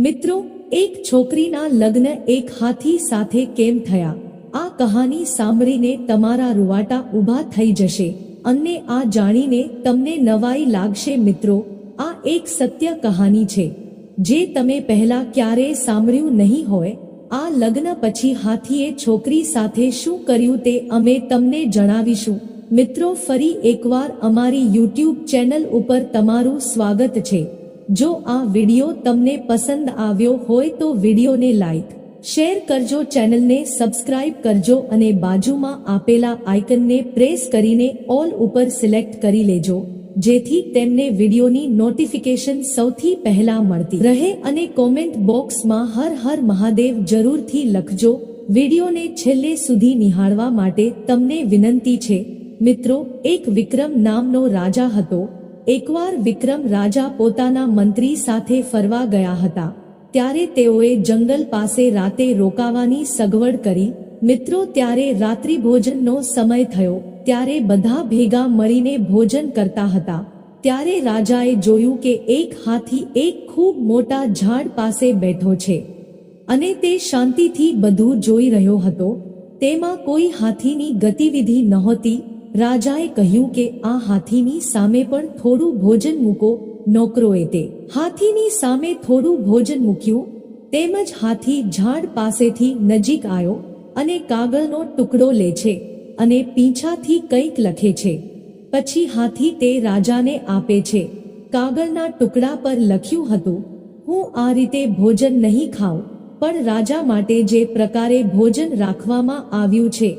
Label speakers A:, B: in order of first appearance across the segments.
A: મિત્રો, એક છોકરીના લગ્ન એક હાથી સાથે કેમ થયા? આ કહાની સાંભળીને તમારા રૂવાટા ઊભા થઈ જશે. અને આ જાણીને તમને નવાઈ લાગશે મિત્રો. આ એક સત્ય કહાની છે. જે તમે પહેલા ક્યારેય સાંભળ્યું નહીં હોય. આ લગ્ન પછી હાથીએ છોકરી સાથે શું કર્યું તે અમે તમને જણાવીશું. મિત્રો, ફરી એકવાર અમારી યુટ્યુબ ચેનલ ઉપર તમારું સ્વાગત છે. જો આ વિડિયો તમને પસંદ આવ્યો હોય તો વિડિયોને લાઈક, શેર કરજો, ચેનલને સબસ્ક્રાઇબ કરજો અને બાજુમાં આપેલા આઇકનને પ્રેસ કરીને ઓલ ઉપર સિલેક્ટ કરી લેજો, જેથી તેમને વિડિયોની નોટિફિકેશન સૌથી પહેલા મળતી રહે અને કોમેન્ટ બોક્સમાં હર હર મહાદેવ જરૂરથી લખજો. વિડિયોને છેલ્લે સુધી નિહાળવા માટે તમને વિનંતી છે. મિત્રો, એક વિક્રમ નામનો રાજા હતો. એકવાર વિક્રમ રાજા પોતાના મંત્રી સાથે ફરવા ગયા હતા, ત્યારે તેઓએ જંગલ પાસે રાતે રોકાવાની સગવડ કરી. મિત્રો, ત્યારે રાત્રિ ભોજનનો સમય થયો, ત્યારે બધા ભેગા મળીને ભોજન કરતા હતા. ત્યારે રાજાએ જોયું કે એક હાથી એક ખૂબ મોટા ઝાડ પાસે બેઠો છે અને તે શાંતિથી બધું જોઈ રહ્યો હતો. તેમાં કોઈ હાથીની ગતિવિધિ નહોતી રાજાએ કહ્યું કે આ હાથીની સામે પણ થોડું ભોજન મૂકો, નોકરોએ તે હાથીની સામે થોડું ભોજન મૂક્યું. તેમજ હાથી ઝાડ પાસેથી નજીક આવ્યો અને કાગળનો ટુકડો લે છે અને પીંછાથી કંઈક લખે છે. પછી હાથી તે રાજાને આપે છે, કાગળના ટુકડા પર લખ્યું હતું, હું આ રીતે ભોજન નહીં ખાઉં, પણ રાજા માટે જે પ્રકારે ભોજન રાખવામાં આવ્યું છે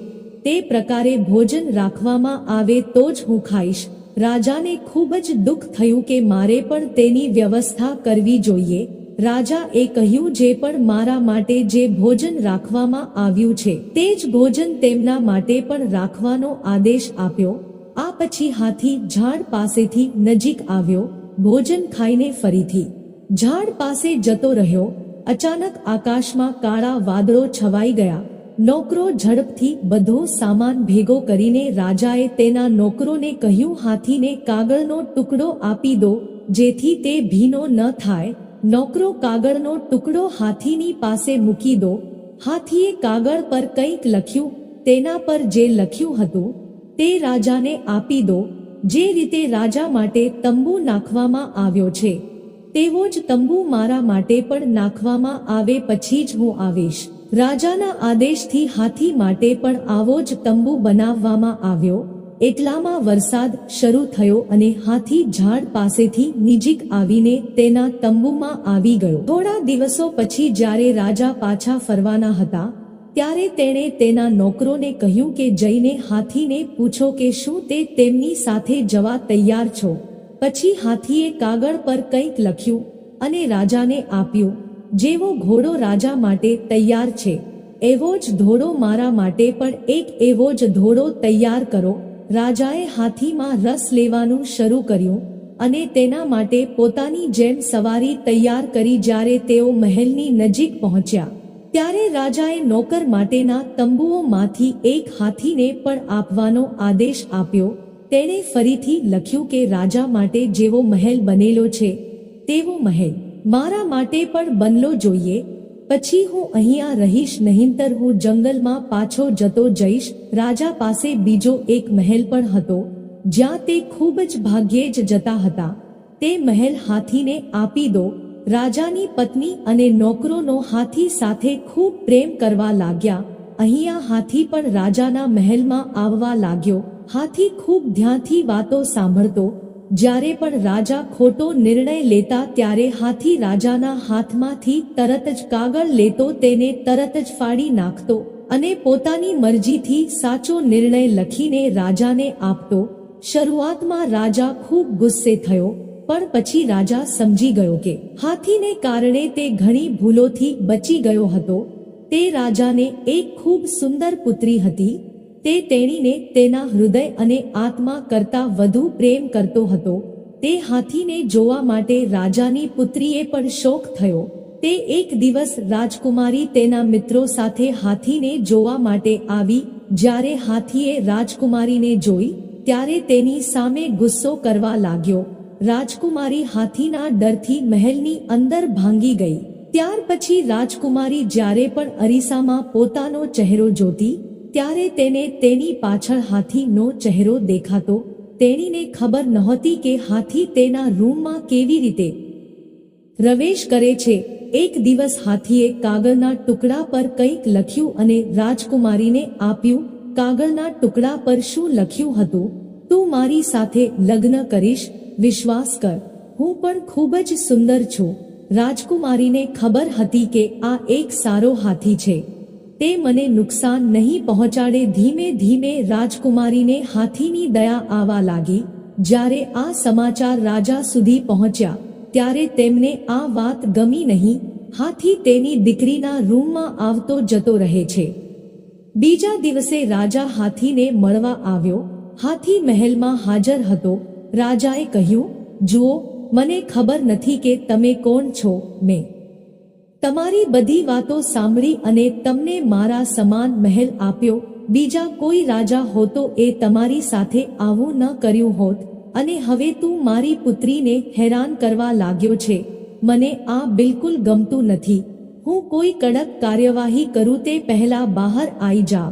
A: તે પ્રકારે ભોજન રાખવામાં આવે તો જ હું ખાઈશ. રાજાને ખૂબ જ દુઃખ થયું કે મારે પણ તેની વ્યવસ્થા કરવી જોઈએ. રાજા એ કહ્યું, જે પણ મારા માટે જે ભોજન રાખવામાં આવ્યું છે, તે જ ભોજન તેમના માટે પણ રાખવાનો આદેશ આપ્યો. આ પછી હાથી ઝાડ પાસેથી નજીક આવ્યો. ભોજન ખાઈને ફરીથી ઝાડ પાસે જતો રહ્યો. અચાનક આકાશમાં કાળા વાદળો છવાઈ ગયા. નોકરો ઝડપથી બધો સામાન ભેગો કરીને રાજાએ તેના નોકરોને કહ્યું, હાથીને કાગળનો ટુકડો આપી દો, જેથી તે ભીનો ન થાય. નોકરો કાગળનો ટુકડો હાથીની પાસે મૂકી દો. હાથીએ કાગળ પર કંઈક લખ્યું, તેના પર જે લખ્યું હતું, તે રાજાને આપી દો. જે રીતે રાજા માટે તંબુ નાખવામાં આવ્યો છે, તેવો જ તંબુ મારા માટે પણ નાખવામાં આવે પછી જ હું આવીશ. રાજાના આદેશથી હાથી માટે પણ આવો જ તંબુ બનાવવામાં આવ્યો. એટલામાં વરસાદ શરૂ થયો અને હાથી ઝાડ પાસેથી નજીક આવીને તેના તંબુમાં આવી ગયો. થોડા દિવસો પછી જ્યારે રાજા પાછા ફરવાના હતા, ત્યારે તેણે તેના નોકરોને કહ્યું કે જઈને હાથીને પૂછો કે શું તે તેમની સાથે જવા તૈયાર છો. પછી હાથીએ કાગળ પર કંઈક લખ્યું અને રાજાને આપ્યું. જેવો ઘોડો રાજા માટે તૈયાર છે, એવો જ ઘોડો મારા માટે પણ એક એવો જ ઘોડો તૈયાર કરો. રાજાએ હાથીમાં રસ લેવાનું શરૂ કર્યું અને તેના માટે પોતાની જેમ સવારી તૈયાર કરી જ્યારે તેઓ મહેલની નજીક પહોંચ્યા. ત્યારે રાજાએ નોકર માટેના તંબુઓમાંથી એક હાથીને પણ આપવાનો આદેશ આપ્યો. તેણે ફરીથી લખ્યું કે, રાજા માટે જેવો મહેલ બનેલો છે, તેવો મહેલ. મારા માટે પણ બનલો જોઈએ. પછી હું અહીંયા રહીશ નહીંતર હું જંગલમાં પાછો જતો જઈશ. રાજા પાસે બીજો એક મહેલ પણ હતો, જ્યાં તે ખૂબ જ ભાગ્યે જ જતા હતા. તે મહેલ હાથીને આપી દો. રાજાની પત્ની અને નોકરોનો હાથી સાથે ખૂબ પ્રેમ કરવા લાગ્યા. અહીંયા હાથી પણ રાજાના મહેલમાં આવવા લાગ્યો. હાથી ખૂબ ધ્યાનથી વાતો સાંભળતો જ્યારે પણ રાજા ખોટો નિર્ણય લેતા ત્યારે હાથી રાજાના હાથમાંથી તરત જ કાગળ લેતો તેને તરત જ ફાડી નાખતો અને પોતાની મરજીથી સાચો નિર્ણય લખીને રાજાને આપતો. શરૂઆતમાં રાજા ખૂબ ગુસ્સે થયો, પણ પછી રાજા સમજી ગયો કે હાથીને કારણે તે ઘણી ભૂલોથી બચી ગયો હતો. તે રાજાને એક ખૂબ સુંદર પુત્રી હતી તે તેણીને તેના હૃદય અને આત્મા કરતા વધુ પ્રેમ કરતો હતો. તે હાથીને જોવા માટે રાજાની પુત્રીએ પણ શોક થયો. તે એક દિવસ રાજકુમારી તેના મિત્રો સાથે હાથીને જોવા માટે આવી. જ્યારે હાથીએ રાજકુમારીને જોઈ, ત્યારે તેની સામે ગુસ્સો કરવા લાગ્યો. રાજકુમારી હાથીના ડરથી મહેલની અંદર ભાંગી ગઈ. ત્યાર પછી રાજકુમારી જ્યારે પણ અરીસામાં પોતાનો ચહેરો જોતી ત્યારે તેને તેની પાછળ હાથીનો ચહેરો દેખાતો. તેણીને ખબર નહોતી કે હાથી તેના રૂમમાં કેવી રીતે પ્રવેશ કરે છે. એક દિવસ હાથીએ કાગળના ટુકડા પર કંઈક લખ્યું અને રાજકુમારીને આપ્યું, કાગળના ટુકડા પર શું લખ્યું હતું? તું મારી સાથે લગ્ન કરીશ, વિશ્વાસ કર. હું પણ ખૂબ જ સુંદર છું. રાજકુમારીને ખબર હતી કે આ એક સારો હાથી છે. તે મને નુકસાન નહીં પહોંચાડે ધીમે ધીમે રાજકુમારીને હાથીની દયા આવવા લાગી. જ્યારે આ સમાચાર રાજા સુધી પહોંચ્યા, ત્યારે તેમને આ વાત ગમી નહીં. હાથી તેની દીકરીના રૂમમાં આવતો જતો રહે છે. બીજા દિવસે રાજા હાથીને મળવા આવ્યો. હાથી મહેલમાં હાજર હતો. રાજાએ કહ્યું, જુઓ, મને ખબર નથી કે તમે કોણ છો, મેં તમારી બધી વાતો સાંભળી અને તમને મારા સમાન મહેલ આપ્યો, બીજા કોઈ રાજા હોતો એ તમારી સાથે આવું ન કર્યું હોત, અને હવે તું મારી પુત્રીને હેરાન કરવા લાગ્યો છે. મને આ બિલકુલ ગમતું નથી. હું કોઈ કડક કાર્યવાહી કરું તે પહેલા બહાર આવી જા.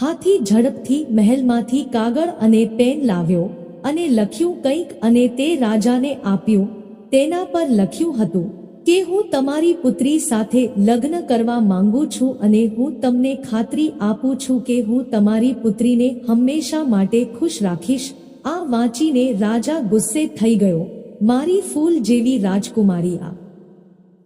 A: હાથી ઝડપથી મહેલમાંથી કાગળ અને પેન લાવ્યો અને લખ્યું કંઈક અને તે રાજાને આપ્યું. તેના પર લખ્યું હતું કે હું તમારી પુત્રી સાથે લગ્ન કરવા માંગુ છું અને હું તમને ખાતરી આપું છું કે હું તમારી પુત્રીને હંમેશા માટે ખુશ રાખીશ. આ વાંચીને રાજા ગુસ્સે થઈ ગયો. મારી ફૂલ જેવી રાજકુમારી આ.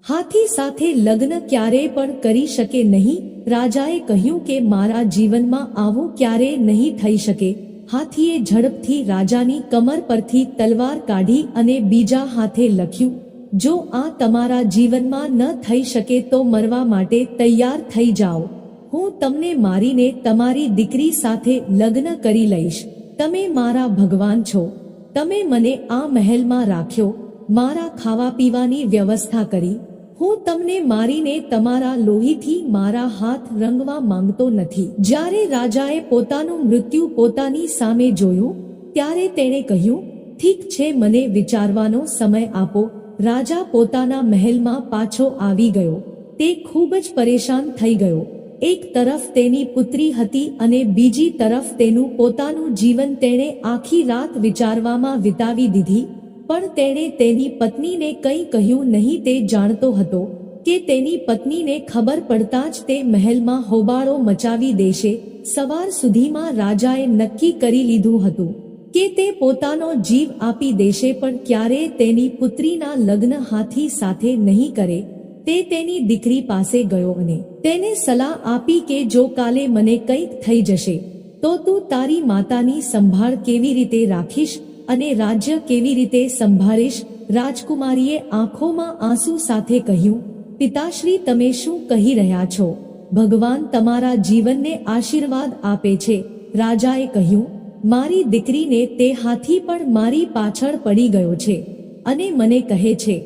A: હાથી સાથે લગ્ન ક્યારેય પણ કરી શકે નહીં. રાજાએ કહ્યું કે મારા જીવનમાં આવું ક્યારેય નહીં થઈ શકે. હાથીએ ઝડપથી રાજાની કમર પરથી તલવાર કાઢી અને બીજા હાથે લખ્યું જો આ તમારા જીવનમાં ન થઈ શકે તો મરવા માટે તૈયાર થઈ જાઓ. હું તમને મારીને તમારી દીકરી સાથે લગ્ન કરી લઈશ. તમે મારા ભગવાન છો. તમે મને આ મહેલમાં રાખ્યો, મારા ખાવા પીવાની વ્યવસ્થા કરી. હું તમને મારીને તમારા લોહીથી મારા હાથ રંગવા માંગતો નથી. જ્યારે રાજાએ પોતાનું મૃત્યુ પોતાની સામે જોયું, ત્યારે તેણે કહ્યું, ઠીક છે, મને વિચારવાનો સમય આપો. રાજા પોતાના મહેલમાં પાછો આવી ગયો. તે ખૂબ જ પરેશાન થઈ ગયો. એક તરફ તેની પુત્રી હતી અને બીજી તરફ તેનું પોતાનું જીવન તેણે આખી રાત વિચારવામાં વિતાવી દીધી, પણ તેણે તેની પત્નીને કંઈ કહ્યું નહીં તે જાણતો હતો કે તેની પત્નીને ખબર પડતા જ તે મહેલમાં હોબાળો મચાવી દેશે. સવાર સુધીમાં રાજાએ નક્કી કરી લીધું હતું. કે તે પોતાનો જીવ આપી દેશે પણ ક્યારે તેની પુત્રીના લગ્ન હાથી સાથે નહીં કરે, તે તેની દીકરી પાસે ગયો અને તેને સલાહ આપી કે જો કાલે મને કંઈક થઈ જશે, તો તું તારી માતાની સંભાળ કેવી રીતે રાખીશ અને રાજ્ય કેવી રીતે સંભાળીશ? રાજકુમારીએ આંખોમાં આંસુ સાથે કહ્યું, પિતાશ્રી, તમે શું કહી રહ્યા છો? ભગવાન તમારા જીવનને આશીર્વાદ આપે છે. રાજાએ કહ્યું મારી દીકરીને તે હાથી પણ મારી પાછળ પડી ગયો છે અને મને કહે છે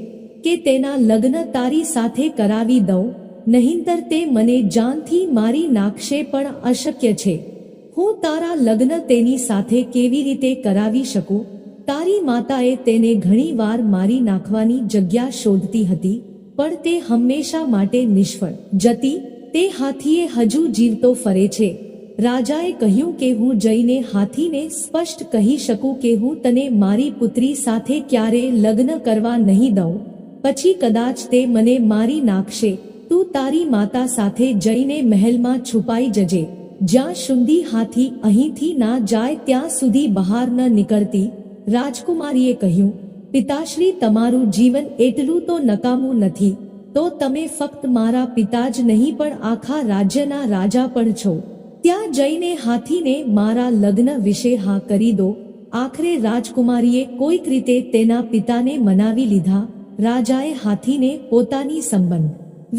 A: કે તેના લગ્ન તારી સાથે કરાવી દઉં, નહીંતર તે મને જાનથી મારી નાખશે પણ અશક્ય છે. હું તારા લગ્ન તેની સાથે કેવી રીતે કરાવી શકું? તારી માતાએ તેને ઘણી વાર મારી નાખવાની જગ્યા શોધતી હતી, પણ તે હંમેશા માટે નિષ્ફળ જતી, તે હાથીએ હજુ જીવતો ફરે છે. રાજાએ કહ્યું કે હું જઈને હાથીને સ્પષ્ટ કહી શકું કે હું તને મારી પુત્રી સાથે ક્યારે લગ્ન કરવા નહીં દઉં. પછી કદાચ તે મને મારી નાખશે. તું તારી માતા સાથે જઈને મહેલમાં છુપાઈ જજે. જ્યાં શુંદી હાથી અહીંથી ના જાય ત્યાં સુધી બહાર ન નીકળતી. રાજકુમારીએ કહ્યું, પિતાશ્રી, તમારું જીવન એટલું તો નકામું નથી. તો તમે ફક્ત મારા પિતા જ નહીં, પણ આખા રાજ્યના રાજા પણ છો. ત્યાં જઈને હાથીને મારા લગ્ન વિશે હા કરી દો. આખરે રાજકુમારીએ કોઈક રીતે તેના પિતાને મનાવી લીધા. રાજાએ હાથીને પોતાની સંબંધ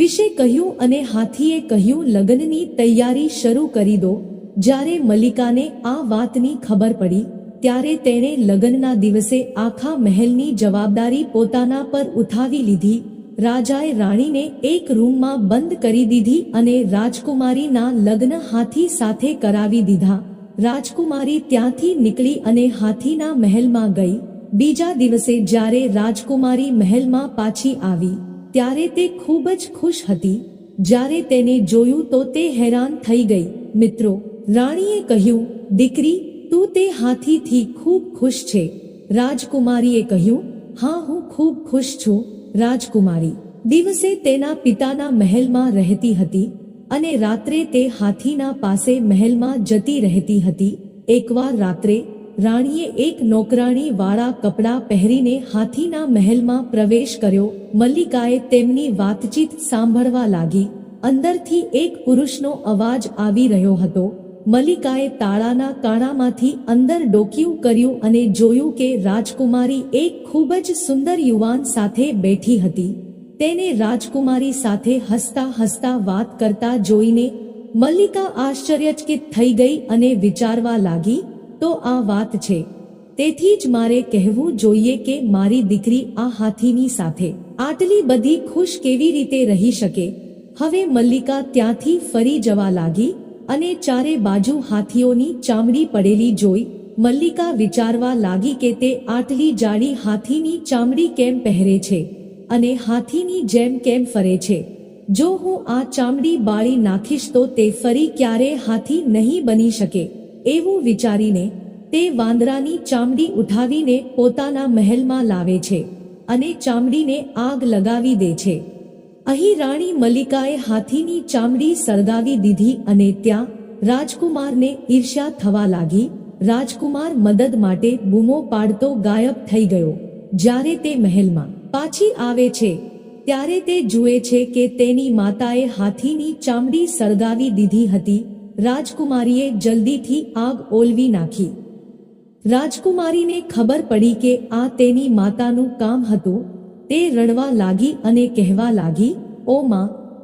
A: વિશે કહ્યું અને હાથીએ કહ્યું, લગ્નની તૈયારી શરૂ કરી દો. જ્યારે મલિકાને આ વાતની ખબર પડી, ત્યારે તેણે લગ્નના દિવસે આખા મહેલની જવાબદારી પોતાના પર ઉઠાવી લીધી. રાજાએ રાણીને એક રૂમમાં બંધ કરી દીધી અને રાજકુમારીના લગ્ન હાથી સાથે કરાવી દીધા. રાજકુમારી ત્યાંથી નીકળી અને હાથીના મહેલમાં ગઈ. બીજા દિવસે જ્યારે રાજકુમારી મહેલમાં પાછી આવી, ત્યારે તે ખૂબ જ ખુશ હતી. જ્યારે તેને જોયું તો તે હેરાન થઈ ગઈ. મિત્રો, રાણીએ કહ્યું, દીકરી, તું તે હાથીથી ખૂબ ખુશ છે. રાજકુમારીએ કહ્યું, હા, હું ખૂબ ખુશ છું. રાજકુમારી. દિવસે તેના પિતાના મહેલમાં રહેતી હતી અને રાત્રે તે હાથીના પાસે મહેલમાં જતી રહેતી હતી. એકવાર રાત્રે રાણીએ એક નોકરાણી વાળા કપડાં પહેરીને હાથીના મહેલમાં પ્રવેશ કર્યો. મલ્લિકાએ તેમની વાતચીત સાંભળવા લાગી. અંદરથી એક પુરુષનો અવાજ આવી રહ્યો હતો. મલ્લિકાએ તાળાના કાણામાંથી અંદર ડોકિયું કર્યું અને જોયું કે રાજકુમારી એક ખૂબ જ સુંદર યુવાન સાથે બેઠી હતી. તેને રાજકુમારી સાથે હસતા હસતા વાત કરતા જોઈને મલ્લિકા આશ્ચર્યચકિત થઈ ગઈ અને વિચારવા લાગી, તો આ વાત છે. તેથી જ મારે કહેવું જોઈએ કે મારી દીકરી આ હાથીની સાથે આટલી બધી ખુશ કેવી રીતે રહી શકે? હવે મલ્લિકા ત્યાંથી ફરી જવા લાગી અને ચારે બાજુ હાથીઓની ચામડી પડેલી જોઈ મલ્લિકા વિચારવા લાગી કે તે આટલી જાડી હાથીની ચામડી કેમ પહેરે છે અને હાથીની જેમ કેમ ફરે છે. જો હું આ ચામડી બાળી નાખીશ તો તે ફરી ક્યારે હાથી નહીં બની શકે એવું વિચારીને તે વાંદરાની ચામડી ઉઠાવીને પોતાના મહેલમાં લાવે છે અને ચામડીને આગ લગાવી દે છે. અહીં રાણી મલ્લિકાએ હાથીની ચામડી સળગાવી દીધી અને ત્યાં રાજકુમારને ઈર્ષ્યા થવા લાગી. રાજકુમાર મદદ માટે બૂમો પાડતો ગાયબ થઈ ગયો. જ્યારે તે મહેલમાં પાછી આવે છે, ત્યારે તે જુએ છે કે તેની માતાએ હાથીની ચામડી સળગાવી દીધી હતી. રાજકુમારીએ જલ્દીથી આગ ઓલવી નાખી. રાજકુમારીને ખબર પડી કે આ તેની માતાનું કામ હતું. તે રડવા લાગી અને કહેવા લાગી, ઓ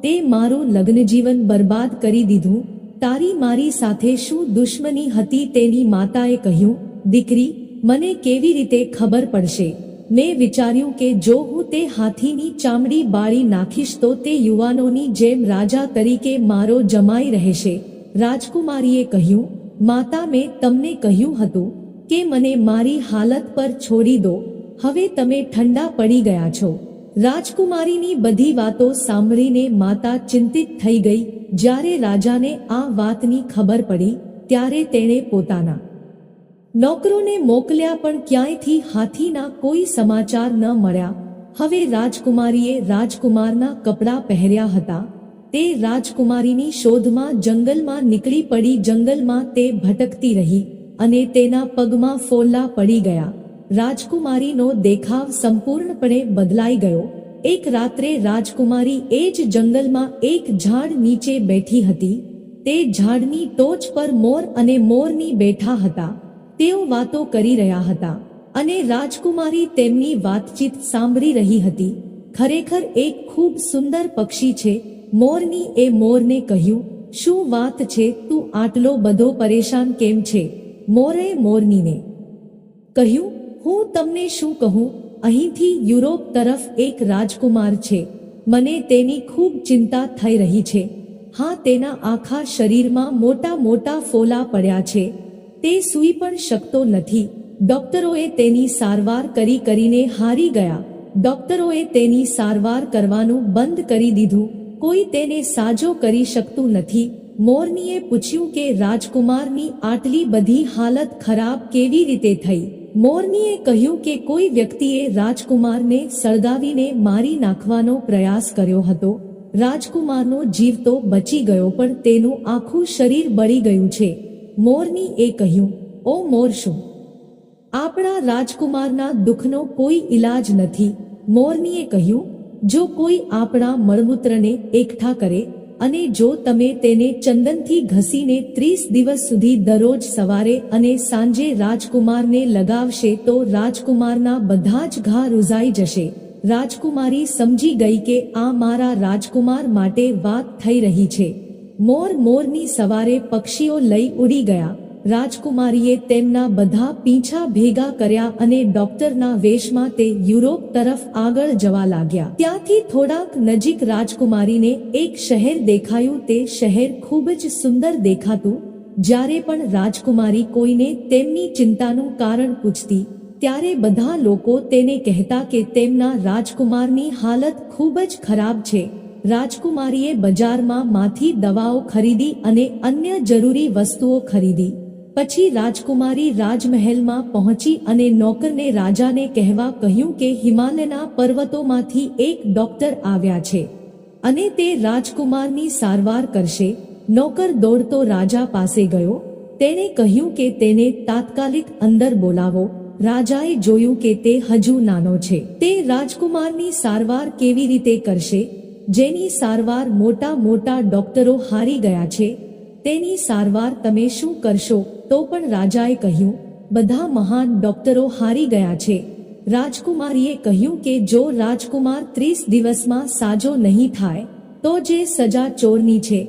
A: તે મારું લગ્નજીવન બરબાદ કરી દીધું. તારી મારી સાથે શું દુશ્મની હતી તેની માતાએ કહ્યું, દીકરી, મને કેવી રીતે ખબર પડશે? મેં વિચાર્યું કે જો હું તે હાથીની ચામડી બાળી નાખીશ તો તે યુવાનોની જેમ રાજા તરીકે મારો જમાઈ રહેશે. રાજકુમારીએ કહ્યું, માતા, મેં તમને કહ્યું હતું કે મને મારી હાલત પર છોડી દો. હવે તમે ઠંડા પડી ગયા છો. રાજકુમારીની બધી વાતો સાંભળીને માતા ચિંતિત થઈ ગઈ. જ્યારે રાજાને આ વાતની ખબર પડી, ત્યારે તેણે પોતાના નોકરોને મોકલ્યા પણ ક્યાંયથી હાથીના કોઈ સમાચાર ન મળ્યા. હવે રાજકુમારીએ રાજકુમારના કપડાં પહેર્યા હતા. તે રાજકુમારીની શોધમાં જંગલમાં નીકળી પડી, જંગલમાં તે ભટકતી રહી અને તેના પગમાં ફોલ્લા પડી ગયા. રાજકુમારીનો દેખાવ સંપૂર્ણપણે બદલાઈ ગયો. એક રાત્રે રાજકુમારી એ જ જંગલમાં એક ઝાડ નીચે બેઠી હતી. તે ઝાડની ટોચ પર મોર અને મોરની બેઠા હતા. તેઓ વાતો કરી રહ્યા હતા અને રાજકુમારી તેમની વાતચીત સાંભળી રહી હતી. ખરેખર એક ખૂબ સુંદર પક્ષી છે. મોરની એ મોરને કહ્યું, શું વાત છે? તું આટલો બધો પરેશાન કેમ છે? મોરે મોરનીને કહ્યું હું તમને શું કહું? અહીંથી યુરોપ તરફ એક રાજકુમાર છે. મને તેની ખૂબ ચિંતા થઈ રહી છે. હા, તેના આખા શરીરમાં મોટા મોટા ફોલા પડ્યા છે. તે સૂઈ પણ શકતો નથી. ડોક્ટરોએ તેની સારવાર કરી કરીને હારી ગયા. ડોક્ટરોએ તેની સારવાર કરવાનું બંધ કરી દીધું. કોઈ તેને સાજો કરી શકતું નથી. મોરનીએ પૂછ્યું કે રાજકુમારની આટલી બધી હાલત ખરાબ કેવી રીતે થઈ? મોરનીએ કહ્યું કે કોઈ વ્યક્તિએ રાજકુમારને સળગાવીને મારી નાખવાનો પ્રયાસ કર્યો હતો. રાજકુમારનો જીવ તો બચી ગયો, પણ તેનું આખું શરીર બળી ગયું છે. મોરની એ કહ્યું, ઓ મોર શું? આપણા રાજકુમારના દુઃખનો કોઈ ઈલાજ નથી. મોરનીએ કહ્યું, જો કોઈ આપણા મળમૂત્રને એકઠા કરે અને જો તમે તેને ચંદનથી ઘસીને ત્રીસ દિવસ સુધી દરરોજ સવારે અને સાંજે રાજકુમારને લગાવશે તો રાજકુમારના બધા જ ઘા રૂઝાઈ જશે. રાજકુમારી સમજી ગઈ કે આ મારા રાજકુમાર માટે વાત થઈ રહી છે. મોર મોરની સવારે પક્ષીઓ લઈ ઉડી ગયા. રાજકુમારીએ તેમના બધા પીંછા ભેગા કર્યા અને ડોક્ટરના વેશમાં તે યુરોપ તરફ આગળ જવા લાગ્યા. ત્યાંથી થોડાક નજીક રાજકુમારીને એક શહેર દેખાયું. તે શહેર ખૂબ જ સુંદર દેખાતું. જ્યારે પણ રાજકુમારી કોઈને તેમની ચિંતાનું કારણ પૂછતી, ત્યારે બધા લોકો તેને કહેતા કે તેમના રાજકુમારની હાલત ખૂબ જ ખરાબ છે. રાજકુમારીએ બજારમાં માંથી દવાઓ ખરીદી અને અન્ય જરૂરી વસ્તુઓ ખરીદી. પછી રાજકુમારી રાજમહેલમાં પહોંચી અને નોકરને રાજાને કહેવા કહ્યું કે હિમાલયના પર્વતોમાંથી એક ડોક્ટર આવ્યા છે અને તે રાજકુમારની સારવાર કરશે. નોકર દોડતો રાજા પાસે ગયો. તેણે કહ્યું કે તેને તાત્કાલિક અંદર બોલાવો. રાજાએ જોયું કે તે હજુ નાનો છે. તે રાજકુમારની સારવાર કેવી રીતે કરશે? જેની સારવાર મોટા મોટા ડોક્ટરો હારી ગયા છે. તેની સારવાર તમે શું કરશો તો પણ રાજાએ કહ્યું, બધા મહાન ડોક્ટરો હારી ગયા છે. રાજકુમારીએ કહ્યું કે જો રાજકુમાર ત્રીસ દિવસમાં સાજો નહીં થાય, તો જે સજા ચોરની છે,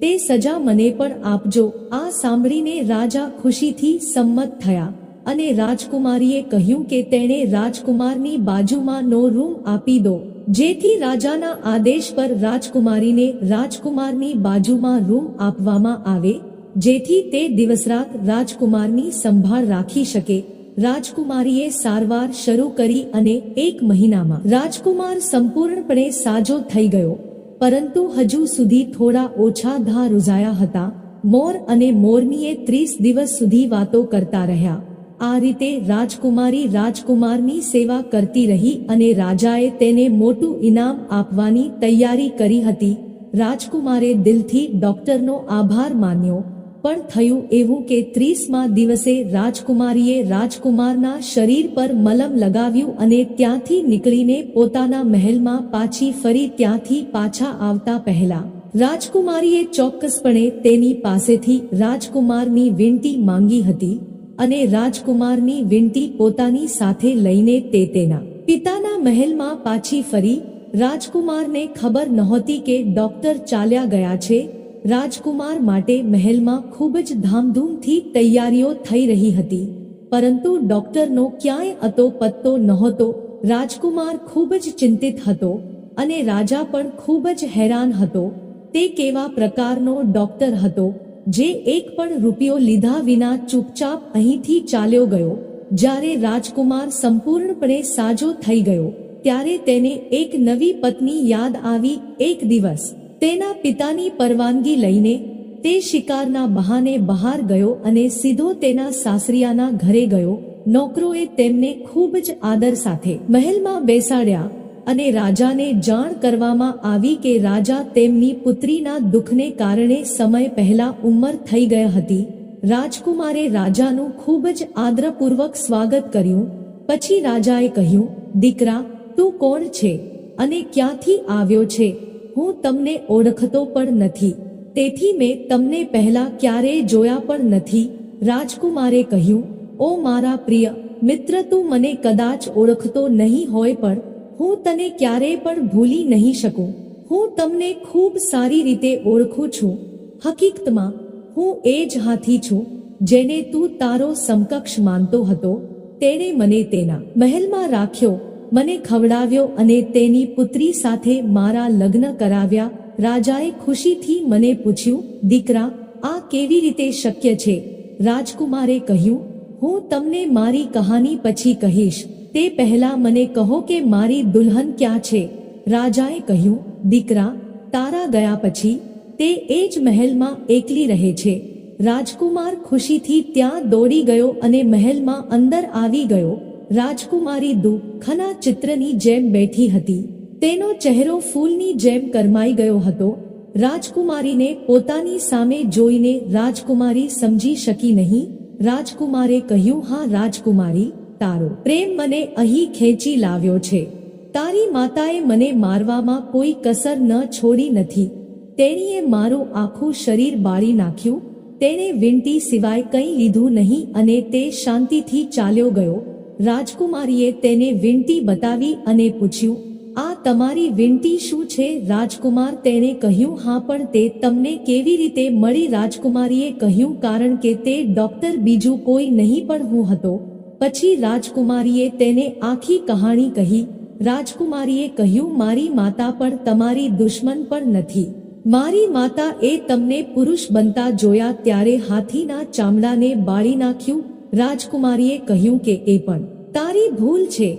A: તે સજા મને પણ આપજો. આ સાંભળીને રાજા ખુશીથી સંમત થયા અને રાજકુમારીએ કહ્યું કે તેણે રાજકુમારની બાજુમાં નો રૂમ આપી દો. જેથી રાજાના આદેશ પર રાજકુમારીને રાજકુમારની બાજુમાં રૂમ આપવામાં આવે, જેથી તે દિવસરાત રાજકુમારની સંભાળ રાખી શકે. રાજકુમારીએ સારવાર શરૂ કરી અને એક મહિનામાં રાજકુમાર સંપૂર્ણપણે સાજો થઈ ગયો. પરંતુ હજુ સુધી થોડા ઓછા ધા રૂઝાયા હતા. મોર અને મોરનીએ ત્રીસ દિવસ સુધી વાતો કરતા રહ્યા. આ રીતે રાજકુમારી રાજકુમારની સેવા કરતી રહી અને રાજાએ તેને મોટું ઇનામ આપવાની તૈયારી કરી હતી. રાજકુમારે દિલથી ડોક્ટરનો આભાર માન્યો, પણ થયું એવું કે ત્રીસમાં દિવસે રાજકુમારીએ રાજકુમારના શરીર પર મલમ લગાવ્યું અને ત્યાંથી નીકળીને પોતાના મહેલમાં પાછી ફરી ત્યાંથી પાછા આવતા પહેલા, રાજકુમારીએ ચોક્કસપણે તેની પાસેથી રાજકુમારની વિનંતી માંગી હતી. અને રાજકુમારની વિનંતી પોતાની સાથે લઈને તે તેના પિતાના મહેલમાં પાછી ફરી રાજકુમારને ખબર નહોતી કે ડોક્ટર ચાલ્યા ગયા છે. રાજકુમાર માટે મહેલમાં ખૂબ જ ધામધૂમથી તૈયારીઓ થઈ રહી હતી. પરંતુ ડોક્ટરનો ક્યાંય અતો પત્તો નહોતો. રાજકુમાર ખૂબ જ ચિંતિત હતો અને રાજા પણ ખૂબ જ હેરાન હતો. તે કેવા પ્રકારનો ડોક્ટર હતો? જે એક પણ રૂપિયો લીધા વિના ચૂપચાપ અહીંથી ચાલ્યો ગયો. જ્યારે રાજકુમાર સંપૂર્ણપણે સાજો થઈ ગયો, ત્યારે તેને એક નવી પત્ની યાદ આવી એક દિવસ. તેના પિતાની પરવાનગી લઈને તે શિકારના બહાને બહાર ગયો અને સીધો તેના સાસરિયાના ઘરે ગયો. નોકરોએ તેમને ખૂબ જ આદર સાથે મહેલમાં બેસાડ્યા. અને રાજાને જાણ કરવામાં આવી કે રાજા તેમની પુત્રીના દુઃખને કારણે સમય પહેલા ઉંમર થઈ ગઈ હતી. રાજકુમારે રાજાનું ખૂબ જ આદરપૂર્વક સ્વાગત કર્યું. પછી રાજાએ કહ્યું, દીકરા, તું કોણ છે અને ક્યાંથી આવ્યો છે? હું તમને ઓળખતો પણ નથી. તેથી મેં તમને પહેલા ક્યારેય જોયા પણ નથી. રાજકુમારે કહ્યું, ઓ મારા પ્રિય, મિત્ર, તું મને કદાચ ઓળખતો નહીં હોય પણ હું તને ક્યારેય પણ ભૂલી નહીં શકું. હું તમને ખૂબ સારી રીતે ઓળખું છું. હકીકતમાં, હું એ જ હાથી છું, જેને તું તારો સમકક્ષ માનતો હતો. તેણે મને તેના મહેલમાં રાખ્યો, મને ખવડાવ્યો અને તેની પુત્રી સાથે મારા લગ્ન કરાવ્યા. રાજાએ ખુશીથી મને પૂછ્યું, દીકરા, આ કેવી રીતે શક્ય છે? રાજકુમારે કહ્યું, હું તમને મારી કહાની પછી કહીશ. તે પહેલા મને કહો કે મારી દુલ્હન ક્યાં છે? રાજાએ કહ્યું, દીકરા, તારા ગયા પછી તે એ જ મહેલમાં એકલી રહે છે. રાજકુમાર ખુશીથી ત્યાં દોડી ગયો અને મહેલમાં અંદર આવી ગયો. રાજકુમારી દુઃખના ચિત્રની જેમ બેઠી હતી. તેનો ચહેરો ફૂલની જેમ કરમાઈ ગયો હતો. રાજકુમારીને પોતાની સામે જોઈને રાજકુમારી સમજી શકી નહીં. રાજકુમારે કહ્યું, હા, રાજકુમારી તારો પ્રેમ મને અહીં ખેંચી લાવ્યો છે. તારી માતાએ મને મારવામાં કોઈ કસર ન છોડી નથી. તેણીએ મારું આખું શરીર બાળી નાખ્યું. તેણે વિનંતી સિવાય કંઈ લીધું નહીં અને તે શાંતિથી ચાલ્યો ગયો. રાજકુમારીએ તેને વિનંતી બતાવી અને પૂછ્યું, આ તમારી વિનંતી શું છે? રાજકુમાર તેણે કહ્યું, હા, પણ તે તમને કેવી રીતે મળી? રાજકુમારીએ કહ્યું, કારણ કે તે ડોક્ટર બીજું કોઈ નહીં પણ હું હતો. પછી રાજકુમારીએ તેને આખી કહાણી કહી, રાજકુમારીએ કહ્યું, મારી માતા પણ તમારી દુશ્મન પણ નથી. મારી માતા એ તમને પુરુષ બનતા જોયા ત્યારે હાથીના ચામડાને બાળી નાખ્યું. રાજકુમારીએ કહ્યું કે, એ પણ તારી ભૂલ છે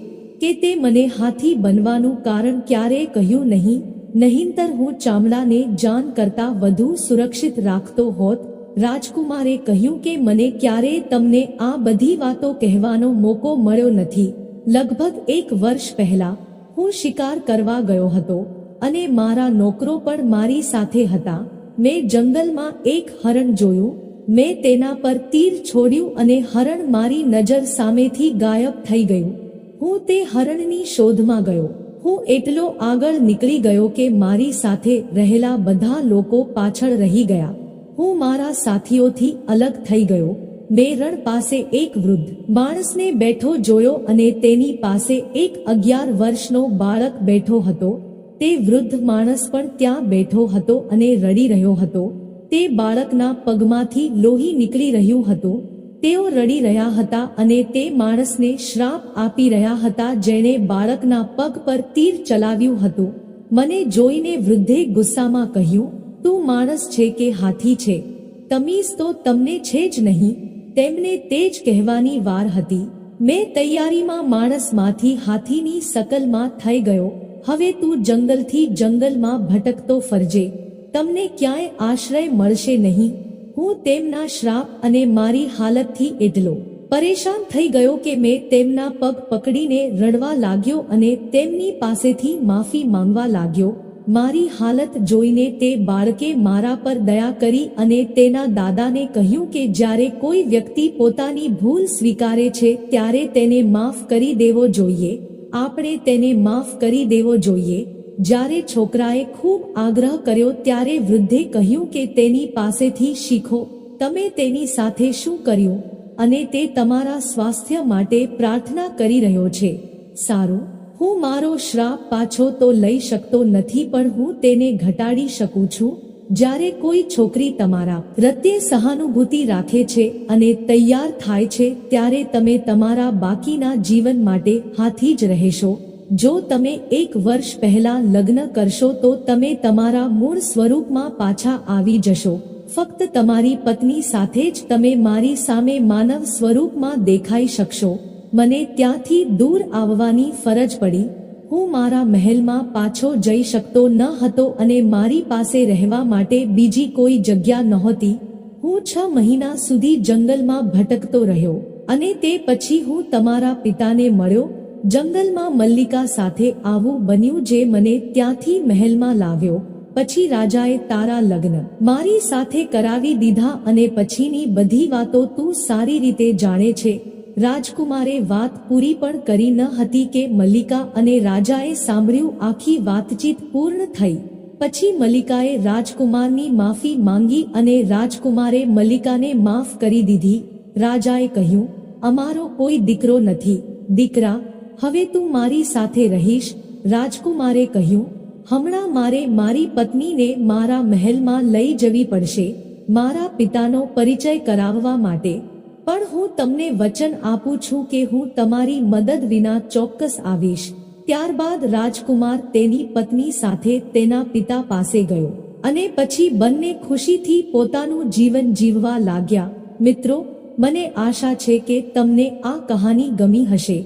A: કે તે મને હાથી બનવાનું કારણ ક્યારેય કહ્યું નહીં. નહીંતર હું ચામડાને જાન કરતા વધુ સુરક્ષિત રાખતો હોત રાજકુમારે કહ્યું કે મને ક્યારેય તમને આ બધી વાતો કહેવાનો મોકો મળ્યો નથી. લગભગ એક વર્ષ પહેલા હું શિકાર કરવા ગયો હતો અને મારા નોકરો પણ મારી સાથે હતા. મેં જંગલમાં એક હરણ જોયું. મેં તેના પર તીર છોડ્યું અને હરણ મારી નજર સામેથી ગાયબ થઈ ગયું. હું તે હરણની શોધમાં ગયો. હું એટલો આગળ નીકળી ગયો કે મારી સાથે રહેલા બધા લોકો પાછળ રહી ગયા. હું મારા સાથીઓથી અલગ થઈ ગયો. મેં રણ પાસે એક વૃદ્ધ માણસને બેઠો જોયો અને તેની પાસે એક અગિયાર વર્ષનો બાળક બેઠો હતો. તે વૃદ્ધ માણસ પણ ત્યાં બેઠો હતો અને રડી રહ્યો હતો. તે બાળકના પગમાંથી લોહી નીકળી રહ્યું હતું. તેઓ રડી રહ્યા હતા અને તે માણસને શ્રાપ આપી રહ્યા હતા જેણે બાળકના પગ પર તીર ચલાવ્યું હતું. મને જોઈને વૃદ્ધે ગુસ્સામાં કહ્યું તું માણસ છે કે હાથી છે? તમીઝ તો તમને છે જ નહીં. તેમને તે જ કહેવાની વાર હતી. મેં તૈયારીમાં માણસમાંથી હાથીની શકલમાં થઈ ગયો. હવે તું જંગલથી જંગલમાં ભટકતો ફરજે. તમને ક્યાંય આશ્રય મળશે નહીં. હું તેમના શ્રાપ અને મારી હાલતથી એટલો. પરેશાન થઈ ગયો કે મેં તેમના પગ પકડીને રડવા લાગ્યો અને તેમની પાસેથી માફી માંગવા લાગ્યો. મારી હાલત જોઈને તે બાળકે મારા પર દયા કરી અને તેના દાદાને કહ્યું કે જ્યારે કોઈ વ્યક્તિ પોતાની ભૂલ સ્વીકારે છે, ત્યારે તેને માફ કરી દેવો જોઈએ. આપણે તેને માફ કરી દેવો જોઈએ. જ્યારે છોકરાએ ખૂબ આગ્રહ કર્યો, ત્યારે વૃદ્ધે કહ્યું કે તેની પાસેથી શીખો. તમે તેની સાથે શું કર્યું? અને તે તમારા સ્વાસ્થ્ય માટે પ્રાર્થના કરી રહ્યો છે. સારું. હું મારો શ્રાપ પાછો તો લઈ શકતો નથી, પણ હું તેને ઘટાડી શકું છું. જ્યારે કોઈ છોકરી તમારા પ્રત્યે સહાનુભૂતિ રાખે છે અને તૈયાર થાય છે, ત્યારે તમે તમારા બાકીના જીવન માટે હાથી જ રહેશો. જો તમે એક વર્ષ પહેલા લગ્ન કરશો, તો તમે તમારા મૂળ સ્વરૂપમાં પાછા આવી જશો. ફક્ત તમારી પત્ની સાથે જ તમે મારી સામે માનવ સ્વરૂપમાં દેખાઈ શકશો. મને ત્યાંથી દૂર આવવાની ફરજ પડી. હું મારા મહેલમાં પાછો જઈ શકતો ન હતો અને મારી પાસે રહેવા માટે બીજી કોઈ જગ્યા નહોતી. હું છ મહિના સુધી જંગલમાં ભટકતો રહ્યો અને તે પછી હું તમારા પિતાને મળ્યો. જંગલમાં મલ્લિકા સાથે આવું બન્યું જે મને ત્યાંથી મહેલમાં લાવ્યો. પછી રાજાએ તારા લગ્ન મારી સાથે કરાવી દીધા અને પછીની બધી વાતો તું સારી રીતે જાણે છે. રાજકુમારે વાત પૂરી પણ કરી ન હતી કે મલ્લિકા અને રાજાએ સાંભળ્યું આખી વાતચીત પૂર્ણ થઈ. પછી મલ્લિકાએ રાજકુમારની માફી માંગી અને રાજકુમારે મલ્લિકાને માફ કરી દીધી. રાજાએ કહ્યું, અમારો કોઈ દીકરો નથી. દીકરા, હવે તું મારી સાથે રહીશ. રાજકુમારે કહ્યું, હમણાં મારે મારી પત્નીને મારા મહેલમાં લઈ જવી પડશે. મારા પિતાનો પરિચય કરાવવા માટે. પણ હું તમને વચન આપું છું કે હું તમારી મદદ વિના ચોક્કસ આવીશ. ત્યારબાદ રાજકુમાર તેની પત્ની સાથે તેના પિતા પાસે ગયો અને પછી બંને ખુશીથી પોતાનું જીવન જીવવા લાગ્યા. મિત્રો, મને આશા છે કે તમને આ કહાની ગમી હશે.